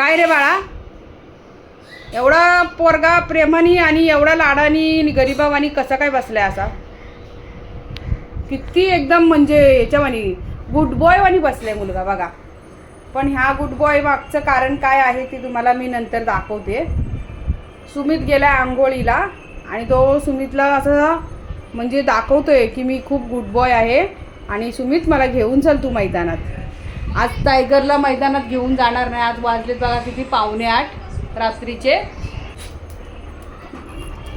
काय रे बाळा? एवढा पोरगा प्रेमानी आणि एवढा लाडानी आणि गरिबावानी कसा काय बसलाय असा? किती एकदम म्हणजे याच्यावानी गुड बॉयवानी बसलाय मुलगा बघा. पण ह्या गुड बॉय मागचं कारण काय आहे ते तुम्हाला मी नंतर दाखवते. सुमित गेलाय आंघोळीला आणि तो सुमितला असं म्हणजे दाखवतोय की मी खूप गुड बॉय आहे आणि सुमित मला घेऊन चल तू मैदानात. आज टायगरला मैदानात घेऊन जाणार नाही. आज वाजलेत बघा किती पावणे आठ रात्रीचे.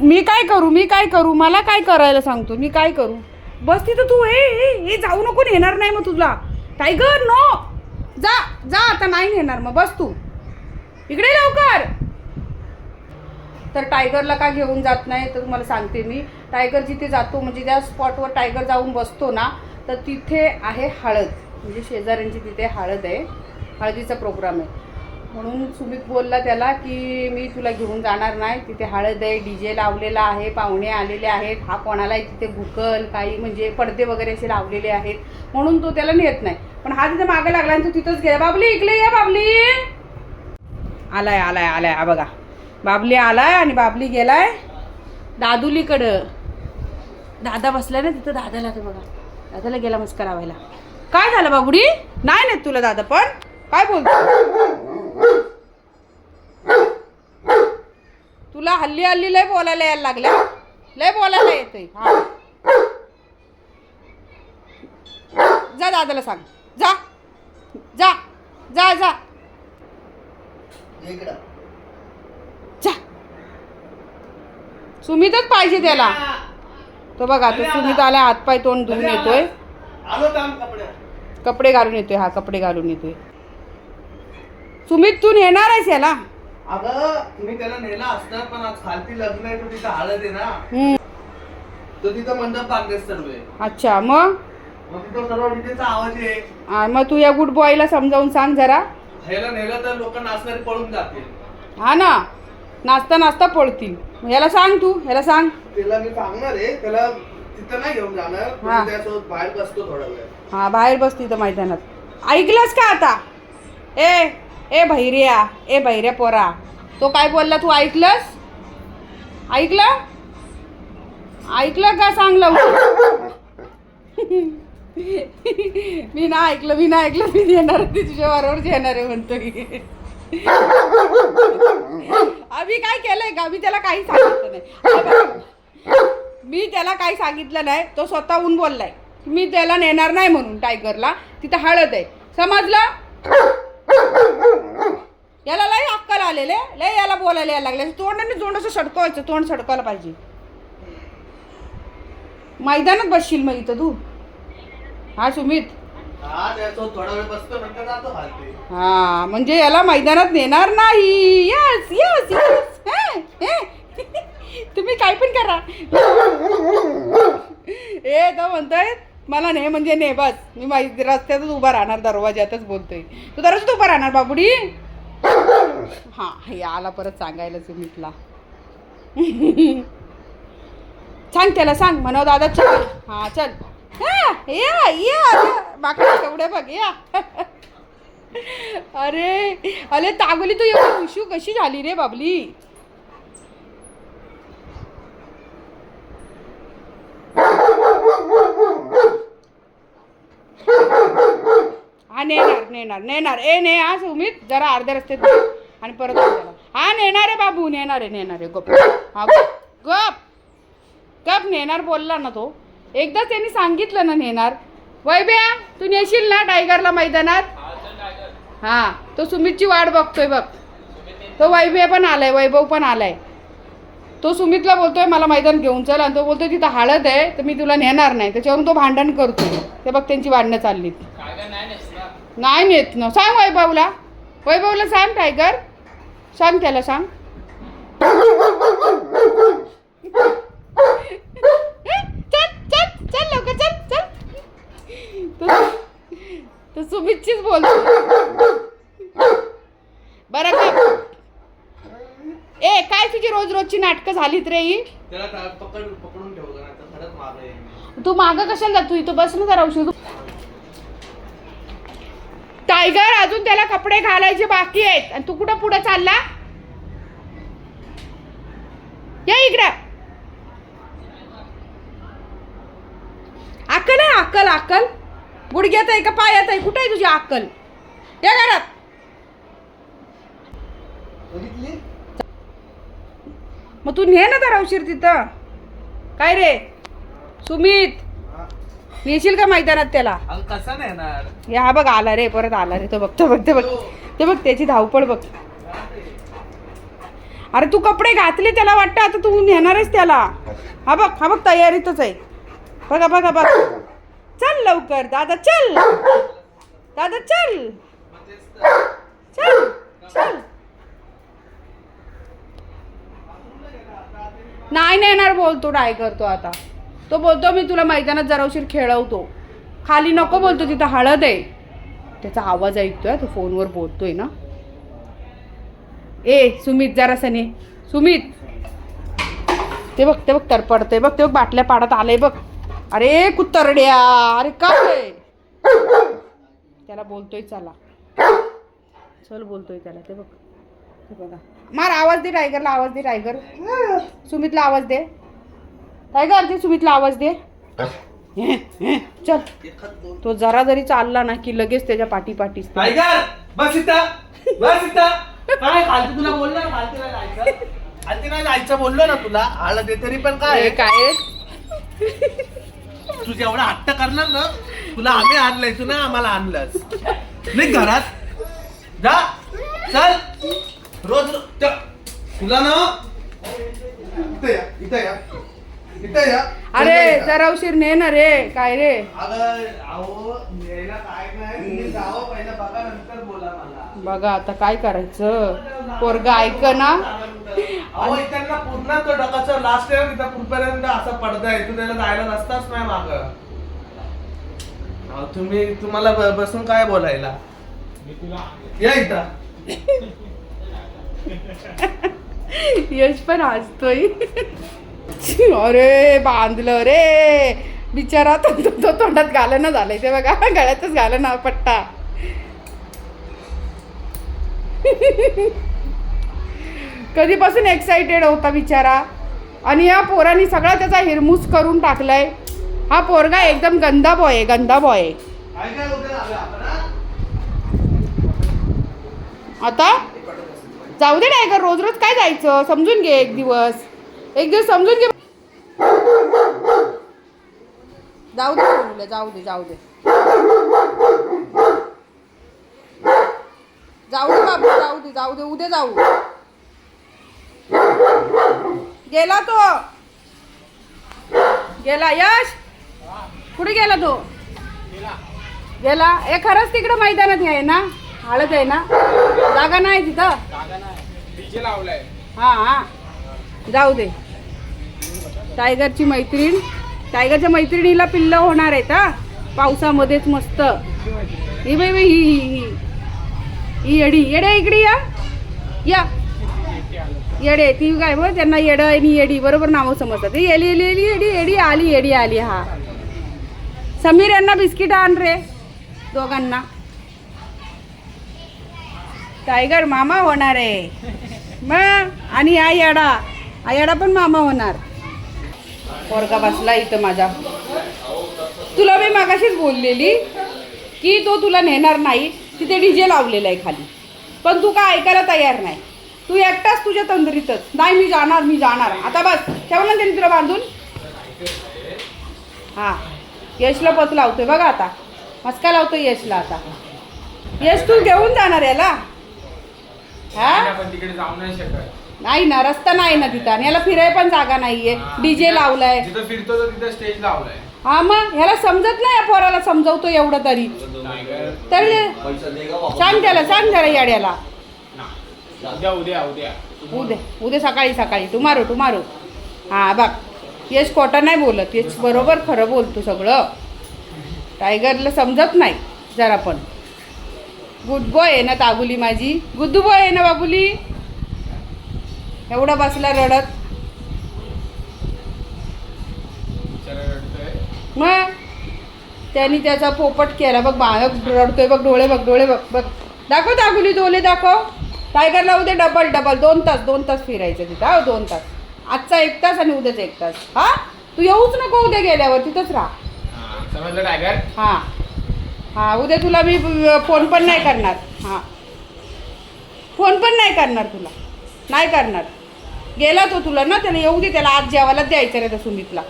मी काय करू मी काय करू मला काय करायला सांगतो मी काय करू? बस तिथं तू हे हे हे जाऊ नको नेणार नाही मग तुला. Tiger no. जा जा आता नाही नेणार मग बस तू. इकडे लवकर. तर टायगरला का घेऊन जात नाही तर तुम्हाला सांगते मी. टायगर जिथे जातो म्हणजे ज्या स्पॉटवर टायगर जाऊन बसतो ना तर तिथे आहे हळद. म्हणजे शेजाऱ्यांची तिथे हळद आहे. हळदीचा प्रोग्राम आहे. म्हणून सुमित बोलला त्याला की मी तुला घेऊन जाणार नाही. तिथे हळद आहे डी जे लावलेला आहे पाहुणे आलेले आहेत. हा कोणालाही तिथे भुकल काही म्हणजे पडदे वगैरे असे लावलेले आहेत. म्हणून तो त्याला नेत नाही. पण हा तिथे मागे लागला आणि तो तिथंच गेला. बाबली इकडे या बाबली. आलाय आलाय आलाय. हा बघा. बाबली आलाय आणि बाबली गेलाय दादुलीकडं. दादा बसलाय ना तिथं. दादाला तर बघा. दादाला गेला मस्का लावायला काय झालं बाबुडी? नाही नेत तुला दादा पण. काय बोलतो? तुला हल्ली हल्ली लय बोलायला यायला लागल्या. लय बोलायला येतंय. हा. जा दादाला सांग. जा. जा. जा जा. जा. सुमितच पाहिजे त्याला. तो बघा तो सुमित आला हातपाय तोंड धुवून येतोय. कपडे कपडे घालून येतोय हा कपडे घालून येतोय. सुमित तू नेणार आहेस याला? अगं तुम्ही त्याला नेला असणार पण आज खालती लग्न आहे तो तिथं हळद आहे ना. हम्म, तो तिथं मंडप बांधलेस सर्व. आहे. अच्छा मग? मग तिथं सर्व डीजेचा आवाज आहे. आ, मग तू या गुड बॉयला समजावून सांग जरा. ह्याला नेलं तर लोक नाचणारे पळून जातील. हा ना नाचता नाचता पळतील. मग याला सांग तू याला सांग. त्याला मी सांगणार आहे त्याला तिथं नाही घेऊन जाणार हा. त्यासोबत बाहेर बसतो थोडा वेळ. हा बाहेर बस तिथं मैदानात. ऐकलंस का आता? ए ए भैर्या ए भैर्या पोरा तो काय बोलला तू ऐकलंस? ऐकलं? ऐकलं का सांग लवकर? मी ना ऐकलं मी ना ऐकलं मी येणार होती तुझ्या बरोबर येणार आहे म्हणतो की आम्ही काय केलंय का मी त्याला काही सांगितलं नाही. मी त्याला काही सांगितलं नाही तो स्वतःहून बोललाय. मी त्याला नेणार नाही म्हणून टायगरला. तिथं हळद आहे. समजलं? याला लय अक्कल आलेले लय याला बोलायला यायला लागले. तोंडाने तोंड असं सडकवायचं तोंड सडकायला पाहिजे. मैदानात बसशील मग इथं तू. हा सुमित? हा हा म्हणजे याला मैदानात नेणार नाही. यस यस यस तुम्ही काय पण करा. ए तो म्हणतोय मला ने म्हणजे ने बस. मी माहिती रस्त्यातच उभा राहणार दरवाज्यातच बोलतोय. तू दरवाजात उभा राहणार बाबुडी? हा हे आला परत सांगायला सुमितला. सांग त्याला सांग. म्हणव दादा चल. हा चल. हा, या या केवढे बघ या. अरे अरे तागोली तू एवढी उशू कशी झाली रे बाबली? नेणार नेणार नेणार. ए ने हा सुमित जरा अर्ध्या रस्त्यात आणि परत त्याला. हा नेणार आहे बाबू नेणार आहे नेणार. आहे गप. हा गप. गप. नेणार बोलला ना तो. एकदा त्यांनी सांगितलं ना नेणार. वैब्या तू नेशील ना टायगरला मैदानात? हा तो सुमितची वाट बघतोय बघ. तो वैभ्या पण आलाय वैभव पण आलाय. तो सुमितला बोलतोय मला मैदान घेऊन चल. आणि तो बोलतोय तिथं हळद आहे तर मी तुला नेणार नाही. त्याच्यावरून तो भांडण करतोय. ते बघ त्यांची वाढणं चालली. नाही नेत ना. सांग वैभवला. वैभवला सांग टायगर सांग त्याला सांग. चल चल चल लवकर चल चल. तो- तो सुमितचीच बोलतो. बरं का ए काय तुझी रोज रोजची नाटकं झालीत रे ही त्याला पकडून ठेवतो तू मागं कशाला जातो इथं बस ना जरा औषध टायगर अजून त्याला कपडे घालायचे बाकी आहेत. आणि तू कुठं पुढे चालला? या इकडं. अक्कल आहे अक्कल अक्कल. गुडघ्यात आहे का पायात आहे? कुठे आहे तुझी अक्कल? या घरात. मग तू ने ना धरावशीर तिथं. काय रे? सुमित. नेशील का मैदानात त्याला? कसा हे हा बघ आला रे परत आला रे तो बघ तो बघ ते बघ. ते बघ त्याची धावपळ बघ. अरे तू कपडे घातले त्याला वाटतं आता तू नेणारच त्याला. हा बघ हा बघ तयारीतच आहे. बघा बघा बघ. चल लवकर दादा चल. दादा चल. चल चल. नाही नेणार बोलतो डाय करतो आता. तो बोलतो मी तुला मैदानात जरावशीर खेळवतो. खाली नको बोलतो तिथं हळद आहे. त्याचा आवाज ऐकतोय तो फोनवर बोलतोय ना. ए सुमित जरासं सने सुमित. ते बघ ते बघ तर पडतंय बघ ते बघ बाटल्या पाडत आले बघ. अरे कुतरड्या अरे काय? त्याला बोलतोय चला. चल बोलतोय त्याला ते बघ. ते बघा. मार आवाज दे टायगरला आवाज दे टायगर सुमितला आवाज दे. टायगर दे सुमितला आवाज दे? चल. तो जरा जरी चालला ना की लगेच त्याच्या पाठी पाठी. टायगर बस इथं. बस इथं. काय खालती तुला बोललो ना खालती नाही जायचं? खालती नाही जायचं बोललो ना तुला. आलं ते तरी पण काय? हे काय? तू जेवढा हट्ट करणार ना तुला आम्ही आणलंय तू ना आम्हाला आणलंस. नाही घरात. जा. चल. रोज रो- च- तुला ना इथं या इथं या. इथं या. अरे. जरा उशीर ने ना रे काय रे? अगं अहो न्यायला काय नाही. तुम्ही जावं पहिलं बघा नंतर बोला मला. बघा आता काय करायचं? पोरगा ऐक ना. अहो इथं पूर्ण तो डकाचं लास्ट इयर इथं कुठपर्यंत असा पडदा आहे. तू त्याला जायला रस्ताच नाही माग. तुम्ही तुम्हाला ब- बसून काय बोलायला? या इथं. यश पण हसतोय अरे बांधलं रे. बिचारा तो तो- तो तोंडात घालणं झालंय. ते बघा गळ्यातच घालणं पट्टा. कधीपासून एक्साइटेड होता बिचारा. आणि या पोराने सगळा त्याचा हिरमूस करून टाकलाय. हा पोरगा एकदम गंदा बॉय आहे गंदा बॉय आहे? आता? जाऊ दे टायगर रोज रोज काय जायचं? समजून घे एक दिवस. एक दिवस समजून घे. जाऊ दे सोनूला, जाऊ दे जाऊ दे. जाऊ दे बाबू जाऊ दे जाऊ दे उद्या जाऊ. गेला तो. गेला यश. कुठे गेला तो? गेला. हे खरंच तिकडं मैदानात आहे ना? हळद आहे ना? जागा नाही तिथं? हा हा. जाऊ दे. टायगरची मैत्रीण. टायगरच्या मैत्रिणीला पिल्ल होणार आहेत हा. पावसामध्येच मस्त. ही बाई बाई ही ही ही. ही येडी. येडे इकडे या. या. येडे ती काय मग त्यांना येडं आणि येडी बरोबर नावं समजतात. येली येली येली येडी येडी आली येडी आली हा. समीर यांना बिस्किट आण रे दोघांना. टायगर मामा होणार आहे. मग आणि हा येडा हा येडा पण मामा होणार. पोरगा बसला इथं माझा. तुला मी मागाशीच बोललेली की तो तुला नेणार नाही तिथे डीजे लावलेला आहे खाली. पण तू काय ऐकायला तयार नाही. तू एकटाच तुझ्या तंदरीतच. नाही मी जाणार मी जाणार. आता बस ठेवलं ना त्यांनी तुला बांधून. हां यशला पत लावतोय. बघा आता. मस्का लावतोय यशला आता. यश तू घेऊन जाणार याला? हा? तिकडे जाऊ नाही शकत. नाही ना रस्ता नाही ना तिथं आणि याला फिराय पण जागा नाहीये. डीजे लावलाय. जिथं फिरतो तर तिथं स्टेज लावलाय. हा मग ह्याला समजत नाही या पोराला समजवतो एवढं तरी. तर सांग त्याला सांग त्याला याड्याला. उद्या उद्या उद्या. उद्या उद्या सकाळी सकाळी. टुमारो टुमारो हा बघ. यश खोटं नाही बोलत. यश बरोबर खरं बोलतो सगळं. टायगरला समजत नाही जरा पण. गुड बॉय आहे ना ताबुली माझी? गुड्डू बॉय आहे ना बाबुली? एवढा बसला रडत. मग? त्यांनी त्याचा पोपट केला. बघ बाळक रडतोय बघ डोळे बघ डोळे बघ बघ. दाखव दाखवली डोळे दाखव. टायगरला उद्या डबल डबल दोन तास दोन तास फिरायचं तिथं. हा दोन तास. आजचा एक तास आणि उद्याचा एक तास. हा? तू येऊच नको उद्या गेल्यावर. तिथंच राहा. हा, समजलं टायगर? हां. हां उद्या तुला मी फोन पण नाही करणार. हां. फोन पण नाही करणार तुला. नाही करणार. गेला तो तुला ना त्याला येऊ दे त्याला आज जेवायला द्यायचं रे त्या सुमितला